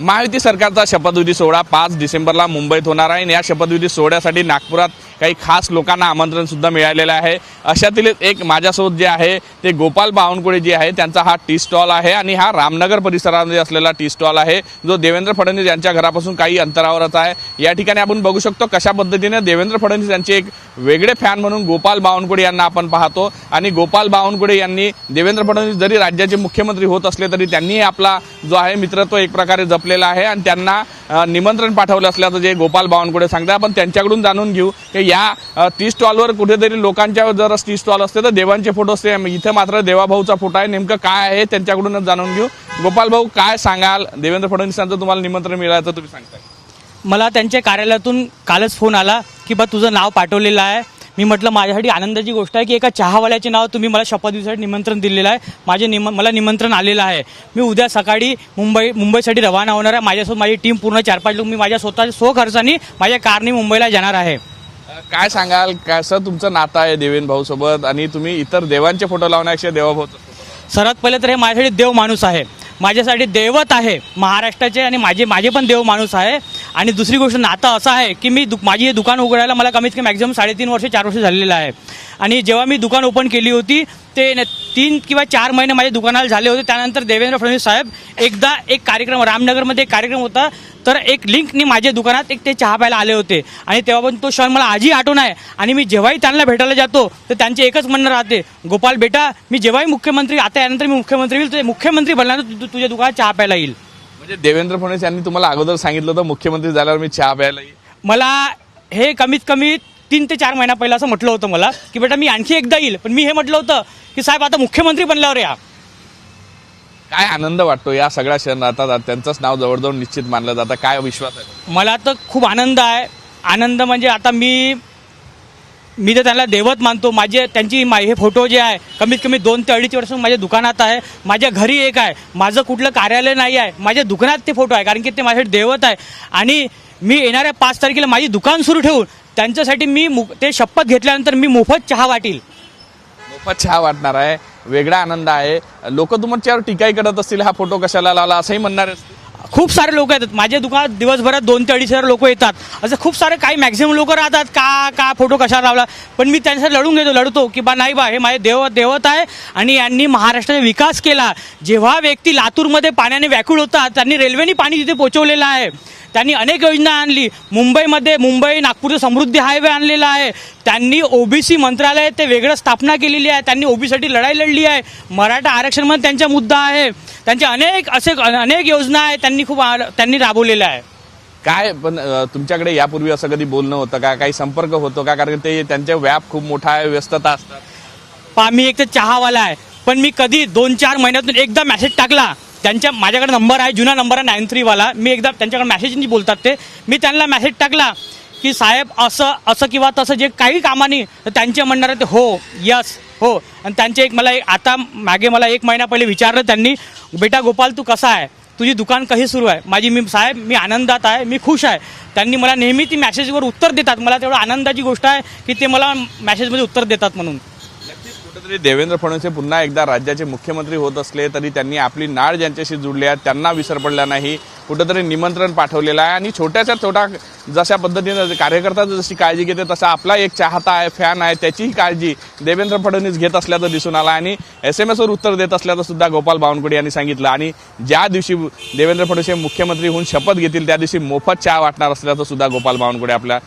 महायुती सरकारचा शपथविधी सोहळा पाच डिसेंबरला मुंबईत होणार आहे. आणि या शपथविधी सोहळ्यासाठी नागपुरात काही खास लोकांना आमंत्रण सुद्धा मिळालेलं आहे. अशातील एक माझ्यासोबत जे आहे ते गोपाल बावनकुळे जे आहे त्यांचा हा टी स्टॉल आहे. आणि हा रामनगर परिसरामध्ये असलेला टी स्टॉल आहे जो देवेंद्र फडणवीस यांच्या घरापासून काही अंतरावरच आहे. या ठिकाणी आपण बघू शकतो कशा पद्धतीने देवेंद्र फडणवीस यांचे एक वेगळे फॅन म्हणून गोपाल बावनकुळे यांना आपण पाहतो. आणि गोपाल बावनकुळे यांनी देवेंद्र फडणवीस जरी राज्याचे मुख्यमंत्री होत असले तरी त्यांनी आपला जो आहे मित्र तो एक प्रकारे जप जपलेला आहे आणि त्यांना निमंत्रण पाठवलं असल्याचं जे गोपाल बावनकुळे सांगतात. आपण त्यांच्याकडून जाणून घेऊ की या अ, टी स्टॉलवर कुठेतरी लोकांच्या जर टी स्टॉल असते तर देवांचे फोटो असते. इथं मात्र देवाभाऊचा फोटो आहे. नेमकं काय आहे त्यांच्याकडूनच जाणून घेऊ. गोपाल भाऊ काय सांगाल? देवेंद्र फडणवीसांचं तुम्हाला निमंत्रण मिळालं तुम्ही सांगताय. मला त्यांच्या कार्यालयातून कालच फोन आला की बा तुझं नाव पाठवलेलं आहे. मी म्हटलं माझ्यासाठी आनंदाची गोष्ट आहे की एका चहावाल्याचे नाव तुम्ही मला शपथविधीसाठी निमंत्रण दिलेलं आहे. माझे निम मला निमंत्रण आलेलं आहे. मी उद्या सकाळी मुंबई मुंबईसाठी रवाना होणार आहे. माझ्यासोबत माझी टीम पूर्ण चार पाच लोक मी माझ्या स्वतः स्व खर्चाने माझ्या कारने मुंबईला जाणार आहे. काय सांगाल? कसं तुमचं नातं आहे देवेंद्र भाऊ सोबत आणि तुम्ही इतर देवांचे फोटो लावण्यापेक्षा देवाभाऊचं सर्वात पहिले तर हे माझ्यासाठी देव माणूस आहे. माझ्यासाठी दैवत आहे महाराष्ट्राचे आणि माझे माझे पण देव माणूस आहे. आणि दुसरी गोष्ट नातं असं आहे की मी दु माझी हे दुकान उघडायला मला कमीत कमी मॅक्झिमम साडेतीन वर्ष चार वर्ष झालेलं आहे. आणि जेव्हा मी दुकान ओपन केली होती ते तीन किंवा चार महिने माझ्या दुकानाला झाले होते. त्यानंतर देवेंद्र फडणवीस साहेब एकदा एक कार्यक्रम रामनगरमध्ये एक कार्यक्रम होता. तर एक लिंकनी माझ्या दुकानात एक ते चहा प्यायला आले होते. आणि तेव्हापासून तो क्षण मला आजही आठवण आहे. आणि मी जेव्हाही त्यांना भेटायला जातो तर त्यांचे एकच म्हणणं राहते गोपाल बेटा मी जेव्हाही मुख्यमंत्री आता यानंतर मी मुख्यमंत्री होईल तर मुख्यमंत्री बनल्यानंतर तुझ्या दुकानात चहा प्यायला येईल. म्हणजे देवेंद्र फडणवीस यांनी तुम्हाला अगोदर सांगितलं होतं मुख्यमंत्री झाल्यावर मी चहा प्यायला येईन. मला हे कमीत कमी तीन ते चार महिना पहिला असं म्हटलं होतं मला की बेटा मी आणखी एकदा येईल. पण मी हे म्हटलं होतं की साहेब आता मुख्यमंत्री बनल्यावर या. काय आनंद वाटतो या सगळ्या राहतात त्यांचंच नाव जवळजवळ निश्चित मानलं जातं. काय विश्वास आहे? मला तर खूप आनंद आहे. आनंद म्हणजे आता मी मी तर त्यांना देवत मानतो. माझे त्यांची मा- हे फोटो जे आहे कमीत कमी दोन ते अडीच वर्ष माझ्या दुकानात आहे. माझ्या घरी एक आहे. माझं कुठलं कार्यालय नाही आहे. माझ्या दुकानात ते फोटो आहे कारण की ते माझ्यासाठी देवत आहे. आणि मी येणाऱ्या पाच तारखेला माझी दुकान सुरू ठेवून त्यांच्यासाठी मी मु ते शपथ घेतल्यानंतर मी मोफत चहा वाटील. मोफत चहा वाटणार आहे. वेगळा आनंद आहे. लोक तुमच्यावर टीकाही करत असतील हा फोटो कशाला लावला? असंही म्हणणार असतील. खूप सारे लोक येतात. माझ्या दुकानात दिवसभरात दोन ते अडीच हजार लोक येतात. असं खूप सारे काही मॅक्झिमम लोक राहतात. का का फोटो कशा लावला? पण मी त्यांच्यासाठी लढून घेतो लढतो की बा नाही बा हे माझे देव देवत आहे आणि यांनी महाराष्ट्राचा विकास केला. जेव्हा व्यक्ती लातूरमध्ये पाण्याने व्याकुळ होतात त्यांनी रेल्वेने पाणी तिथे पोहोचवलेलं आहे. त्यांनी अनेक योजना आणली. मुंबईमध्ये मुंबई नागपूरचं समृद्धी हायवे आणलेला आहे. त्यांनी ओबीसी मंत्रालय ते वेगळं स्थापना केलेली आहे. त्यांनी ओबीसाठी लढाई लढली आहे. मराठा आरक्षणमध्ये त्यांचा मुद्दा आहे. त्यांच्या अनेक असे अनेक योजना आहेत त्यांनी खूप त्यांनी राबवलेल्या आहे काय पण तुमच्याकडे यापूर्वी असं कधी बोलणं होतं का? काही संपर्क होतो का? कारण ते त्यांचा व्याप खूप मोठा आहे व्यस्तता असतात. मी एक तर चहावाला आहे. पण मी कधी दोन चार महिन्यातून एकदा मेसेज टाकला. त्यांच्या माझ्याकडे नंबर आहे जुना नंबर आहे नाईन थ्रीवाला मी एकदा त्यांच्याकडे मेसेज बोलतात ते. मी त्यांना मेसेज टाकला की साहेब असं असं किंवा तसं जे काही कामानी तर त्यांचे म्हणणार ते हो यस हो आणि त्यांचे एक मला एक आता मागे मला एक महिना पहिले विचारलं त्यांनी बेटा गोपाल तू कसा आहे? तुझी दुकान कशी सुरू आहे? माझी मी साहेब मी आनंदात आहे मी खुश आहे. त्यांनी मला नेहमी ती मॅसेजवर उत्तर देतात. मला तेवढं आनंदाची गोष्ट आहे की ते मला मॅसेजमध्ये उत्तर देतात म्हणून. नक्कीच कुठेतरी देवेंद्र फडणवीस हे पुन्हा एकदा राज्याचे मुख्यमंत्री होत असले तरी त्यांनी आपली नाळ ज्यांच्याशी जुळली आहे त्यांना विसर पडला नाही. कुठंतरी निमंत्रण पाठवलेलं आहे. आणि छोट्याशा छोटा जशा पद्धतीनं कार्यकर्ता जशी काळजी घेते तसा आपला एक चाहता आहे फॅन आहे त्याचीही काळजी देवेंद्र फडणवीस घेत असल्याचं दिसून आलं. आणि एस एम एसवर उत्तर देत असल्याचं सुद्धा गोपाल बावनकुळे यांनी सांगितलं. आणि ज्या दिवशी देवेंद्र फडणवीस हे मुख्यमंत्री होऊन शपथ घेतील त्या दिवशी मोफत चहा वाटणार असल्याचं सुद्धा गोपाल बावनकुळे आपल्या